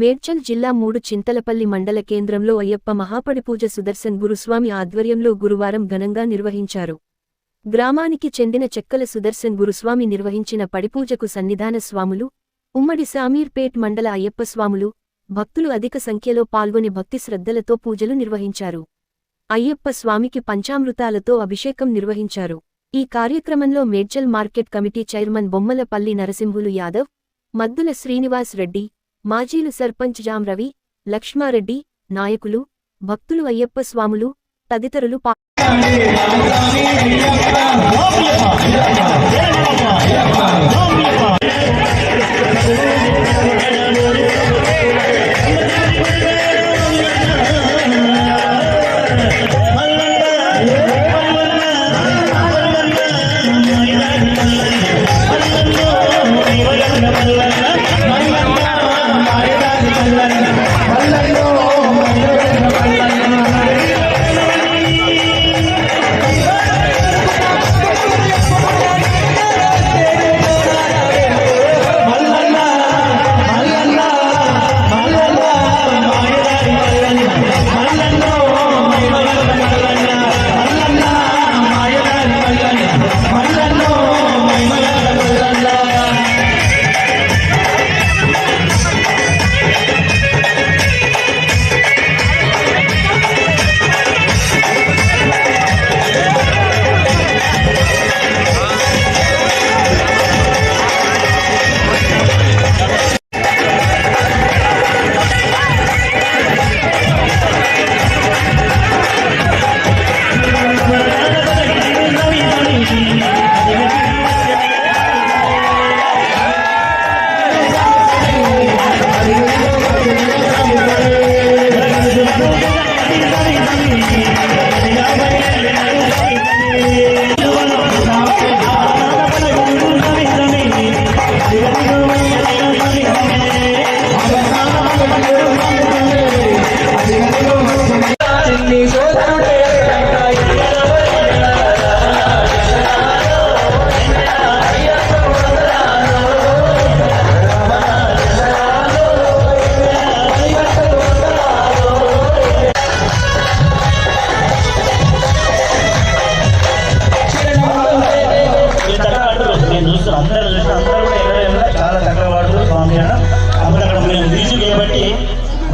మేడ్చల్ జిల్లా మూడు చింతలపల్లి మండల కేంద్రంలో అయ్యప్ప మహాపడిపూజ సుదర్శన్ గురుస్వామి ఆధ్వర్యంలో గురువారం ఘనంగా నిర్వహించారు. గ్రామానికి చెందిన చెక్కల సుదర్శన్ గురుస్వామి నిర్వహించిన పడిపూజకు సన్నిధాన స్వాములు ఉమ్మడి సామీర్పేట్ మండల అయ్యప్ప స్వాములు భక్తులు అధిక సంఖ్యలో పాల్గొని భక్తి శ్రద్ధలతో పూజలు నిర్వహించారు. అయ్యప్ప స్వామికి పంచామృతాలతో అభిషేకం నిర్వహించారు. ఈ కార్యక్రమంలో Medchal market committee chairman Bommalapalli Narasimhulu Yadav Maddula Srinivas Reddy మాజీలు sarpanch Jam Ravi Lakshmareddy నాయకులు భక్తులు అయ్యప్ప స్వాములు తదితరులు పా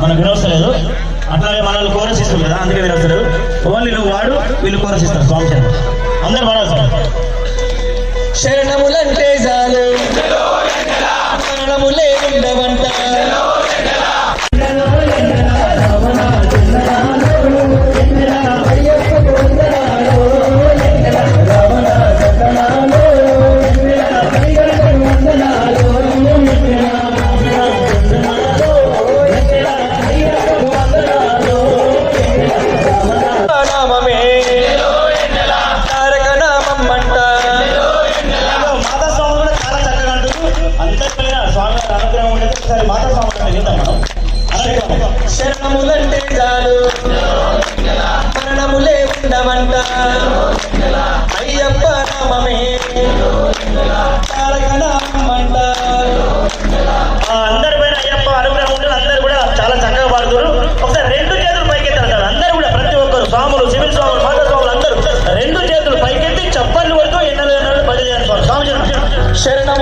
మనకు వినవసలేదు అట్లాగే మనల్ని కోరస్ ఇస్తారు కదా అందుకే వినవసలేదు ఓన్లీ నువ్వు వాడు వీళ్ళు కోరస్ ఇస్తారు స్వామి అందరు వాడాలి సార్ మరణములంటే చాలు. మరణములే ఉండమంట. అయ్యప్ప నామమే తారక నామంట అందరి పైన అయ్యప్ప అనుగ్రహం ఉంటుంది అందరు కూడా చాలా చక్కగా పాడుతారు ఒకసారి రెండు చేతులు పైకెత్తారు అందరూ కూడా ప్రతి ఒక్కరు స్వాములు సివిల్ స్వాములు మాధవ స్వాములు అందరూ రెండు చేతులు పైకెత్తి చప్పట్లు పడుతూ ఎన్నెలు ఎన్నెలు చేస్తారు స్వామి. శరణం